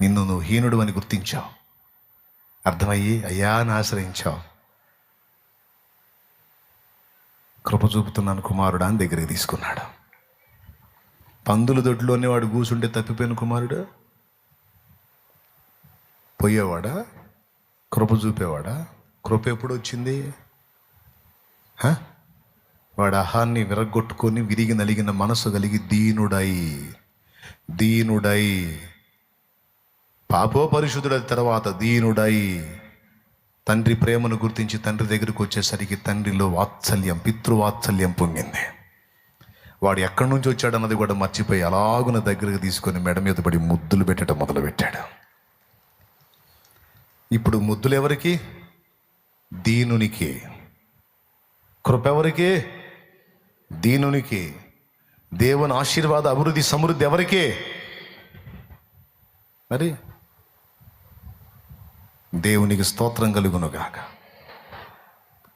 నిన్ను నువ్వు హీనుడు అని గుర్తించావు. అర్థమయ్యి అయ్యా అని ఆశ్రయించావు. కృప చూపుతున్నాను కుమారుడు అని దగ్గరికి తీసుకున్నాడు. పందుల దొడ్లోనే వాడు కూసుంటే తప్పిపోయిన కుమారుడు? పోయేవాడా? కృప చూపేవాడా? కృప ఎప్పుడు వచ్చింది? వాడు అహాన్ని విరగొట్టుకొని విరిగి నలిగిన మనసు కలిగి దీనుడై దీనుడై పాపోపరిశుద్ధుల తర్వాత దీనుడై తండ్రి ప్రేమను గుర్తించి తండ్రి దగ్గరికి వచ్చేసరికి తండ్రిలో వాత్సల్యం పితృవాత్సల్యం పొంగింది. వాడు ఎక్కడి నుంచి వచ్చాడన్నది కూడా మర్చిపోయి అలాగున దగ్గరకు తీసుకొని మెడ మీద పడి ముద్దులు పెట్టడం మొదలుపెట్టాడు. ఇప్పుడు ముద్దులు ఎవరికి? దీనునికి. కృప ఎవరికి దీనునికి. దేవుని ఆశీర్వాద అభివృద్ధి సమృద్ధి ఎవరికి? మరి దేవునికి స్తోత్రం కలుగునుగాక.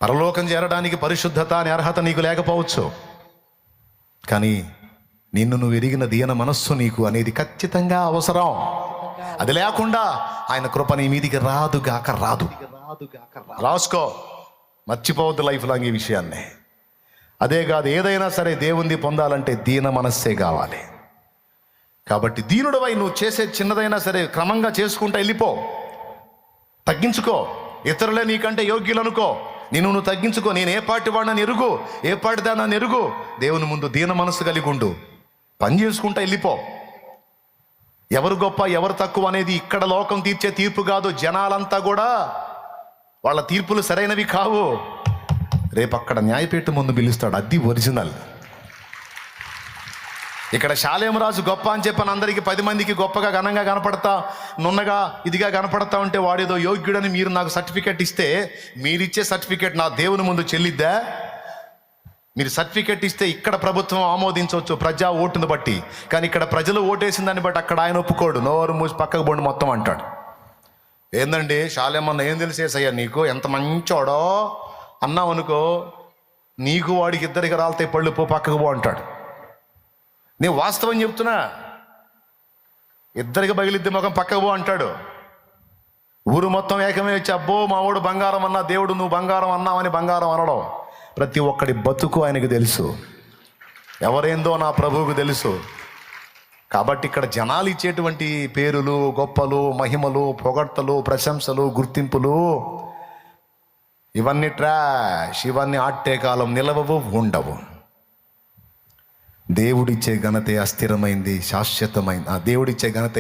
పరలోకం చేరడానికి పరిశుద్ధత అనే అర్హత నీకు లేకపోవచ్చు. కానీ నిన్ను నువ్వు ఎరిగిన దీన మనస్సు నీకు అనేది ఖచ్చితంగా అవసరం. అది లేకుండా ఆయన కృప నీ మీదికి రాదు గాక రాదు. రాసుకో. మర్చిపోవద్దు లైఫ్ లాంగ్ ఈ విషయాన్ని. అదే కాదు ఏదైనా సరే దేవుణ్ణి పొందాలంటే దీన మనస్సే కావాలి. కాబట్టి దీనుడవై నువ్వు చేసే చిన్నదైనా సరే క్రమంగా చేసుకుంటా వెళ్ళిపో. తగ్గించుకో. ఇతరులే నీకంటే యోగ్యులు అనుకో నేను నువ్వు తగ్గించుకో. నేను ఏ పాటి వాడిన ఎరుగు ఏ పాటి దాన్ని ఎరుగు దేవుని ముందు దీన మనసు కలిగి ఉండు. పని చేసుకుంటా వెళ్ళిపో. ఎవరు గొప్ప ఎవరు తక్కువ అనేది ఇక్కడ లోకం తీర్చే తీర్పు కాదు. జనాలంతా కూడా వాళ్ళ తీర్పులు సరైనవి కావు. రేపు అక్కడ న్యాయపీఠం ముందు పిలుస్తాడు. అది ఒరిజినల్. ఇక్కడ శాలేమరాజు గొప్ప అని చెప్పని అందరికీ పది మందికి గొప్పగా ఘనంగా కనపడతా నున్నగా ఇదిగా కనపడతా ఉంటే వాడేదో యోగ్యుడని మీరు నాకు సర్టిఫికెట్ ఇస్తే మీరిచ్చే సర్టిఫికెట్ నా దేవుని ముందు చెల్లిద్దా? మీరు సర్టిఫికెట్ ఇస్తే ఇక్కడ ప్రభుత్వం ఆమోదించవచ్చు ప్రజా ఓటును బట్టి. కానీ ఇక్కడ ప్రజలు ఓటేసిన దాన్ని బట్టి అక్కడ ఆయన ఒప్పుకోడు. నోరు మూసి పక్కకు పోండి మొత్తం అంటాడు. ఏందండి? శాలేమన్న ఏం తెలిసేసయ్యా నీకు? ఎంత మంచోడో? అన్నావు అనుకో నీకు వాడికి ఇద్దరికి రాలితే పళ్ళు పో పక్కకు పో అంటాడు. నేను వాస్తవం చెప్తున్నా. ఇద్దరికి బగిలిద్ది ముఖం పక్కకు పో అంటాడు. ఊరు మొత్తం ఏకమే వచ్చి అబ్బో మా వాడు బంగారం అన్నా దేవుడు నువ్వు బంగారం అన్నావని బంగారం అనడం ప్రతి ఒక్కడి బతుకు ఆయనకు తెలుసు. ఎవరేందో నా ప్రభువుకు తెలుసు. కాబట్టి ఇక్కడ జనాలు ఇచ్చేటువంటి పేరులు గొప్పలు మహిమలు పొగడ్తలు ప్రశంసలు గుర్తింపులు ఇవన్నీ ట్రాష్ ఇవన్నీ ఆట్టే కాలం నిలవవు ఉండవు. దేవుడిచ్చే ఘనతే అస్థిరమైంది శాశ్వతమైంది. ఆ దేవుడిచ్చే ఘనత